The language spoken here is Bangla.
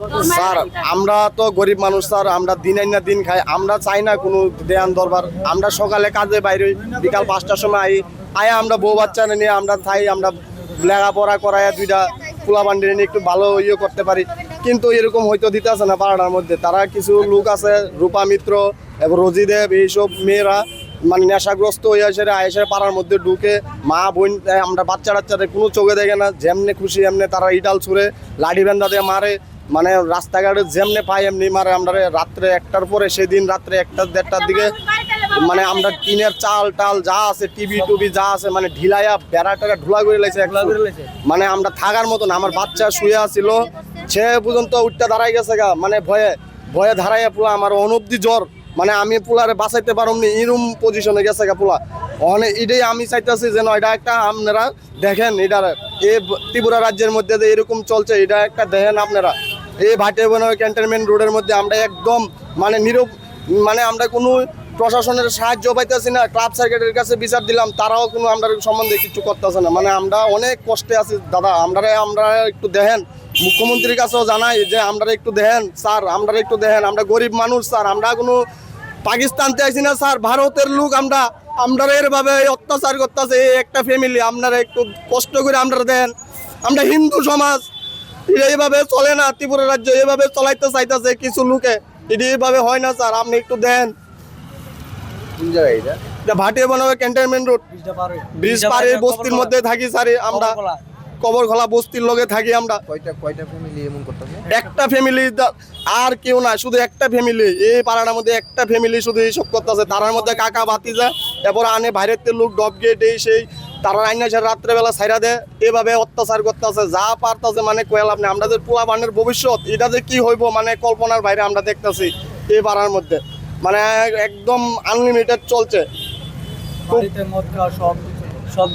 স্যার, আমরা তো গরিব মানুষ, স্যার, আমরা দিন না দিন খাই, আমরা চাই না কোনো দেয়ান দরবার। আমরা সকালে কাজে বাইরে বিকাল পাঁচটার সময় আই, আয়া আমরা বউ বাচ্চা নিয়ে, আমরা চাই আমরা লেখাপড়া করায় দুইটা পোলা বান্ডি নিয়ে একটু ভালো ইয়ে করতে পারি। কিন্তু এরকম হয়তো দিতে আছে না পাড়ার মধ্যে। তারা কিছু লোক আছে, রূপা মিত্র, এবং রজিদেব এইসব মেয়েরা মানে নেশাগ্রস্ত হয়ে আসে আয়েসে পাড়ার মধ্যে ঢুকে, মা, বোন আমরা বাচ্চা টাচ্চাদের কোনো চোখে দেখে না, যেমনে খুশি, এমনি তারা ইডাল ছুঁড়ে, লাঠি বেন্দা দিয়ে মারে মানে রাস্তাঘাটে যেমনে পাই এমনি মারে আমরা রাত্রে একটার পরে সেদিন রাত্রে একটা দেড়টার দিকে মানে আমরা টিনের চাল টাল যা আছে টিভি টুবি যা আছে মানে ঢিলাইয়া বেড়া টেরা ঢুলা করে একলা মানে আমরা থাকার মতন আমার বাচ্চা শুয়ে আছিল সে পর্যন্ত উঠতে দাঁড়াই গেছে গা মানে ভয়ে ভয়ে দাঁড়াইয়া পুরা আমার অনব্দি জ্বর মানে আমি পুলারে বাঁচাইতে পারমনি এরম পজিশনে গেছে গা পুলা। অনেক এটাই আমি চাইতেছি যেন এটা একটা আপনারা দেখেন এটার এই ত্রিপুরা রাজ্যের মধ্যে যে এরকম চলছে এটা একটা দেখেন আপনারা। এই ভাটে ক্যান্টনমেন্ট রোডের মধ্যে আমরা একদম মানে নিরব মানে আমরা কোনো প্রশাসনের সাহায্য পাইতেছি না। ক্লাব সার্কিটের কাছে বিচার দিলাম, তারাও কোনো আমরা সম্বন্ধে কিছু করতেছে না। মানে আমরা অনেক কষ্টে আছি, দাদা। আমরা আমরা একটু দেখেন। মুখ্যমন্ত্রীর কাছেও জানাই যে আমরা একটু দেখেন, স্যার। আমরা একটু দেখেন। আমরা গরিব মানুষ, স্যার। আমরা কোনো পাকিস্তানতে আইছি না, স্যার। ভারতের লোক আমরা আমরা এরভাবে অত্যাচার করতেছে। একটা ফ্যামিলি আপনারা একটু কষ্ট করে আমরা দেন আমরা হিন্দু সমাজ এইভাবে চলে না ত্রিপুরা রাজ্য এইভাবে চলাইতে চাইতেছে কিছু লোকে। এটা এইভাবে হয় না স্যার আপনি একটু দেন। কোন জায়গায় এটা? এটা ভাটিয়া বানাবে ক্যান্টনমেন্ট রোড ব্রিজ পাড়ের বস্তির মধ্যে থাকি স্যার আমরা কবর খোলা বস্তির লগে থাকি আমরা। কয়টা কয়টা ফ্যামিলি এমন করতেছে? একটা ফ্যামিলি আর কেউ না শুধু একটা ফ্যামিলি এই পাড়াটার মধ্যে একটা ফ্যামিলি শুধু এইসব করতেছে। তারার মধ্যে কাকা ভাতিজা এরপর আনে বাইরের লোক ডব গেট এই সেই। তারা আইনা সে রাত্রেবেলা সাইরা দেয়। এভাবে অত্যাচার করতেছে, যা পারতাছে মানে কোয়েল আপনি যে পোলা বানের ভবিষ্যৎ, এটা যে কি হইব মানে কল্পনার বাইরে আমরা দেখতেছি এই পাড়ার মধ্যে। মানে একদম আনলিমিটেড চলছে। সব সব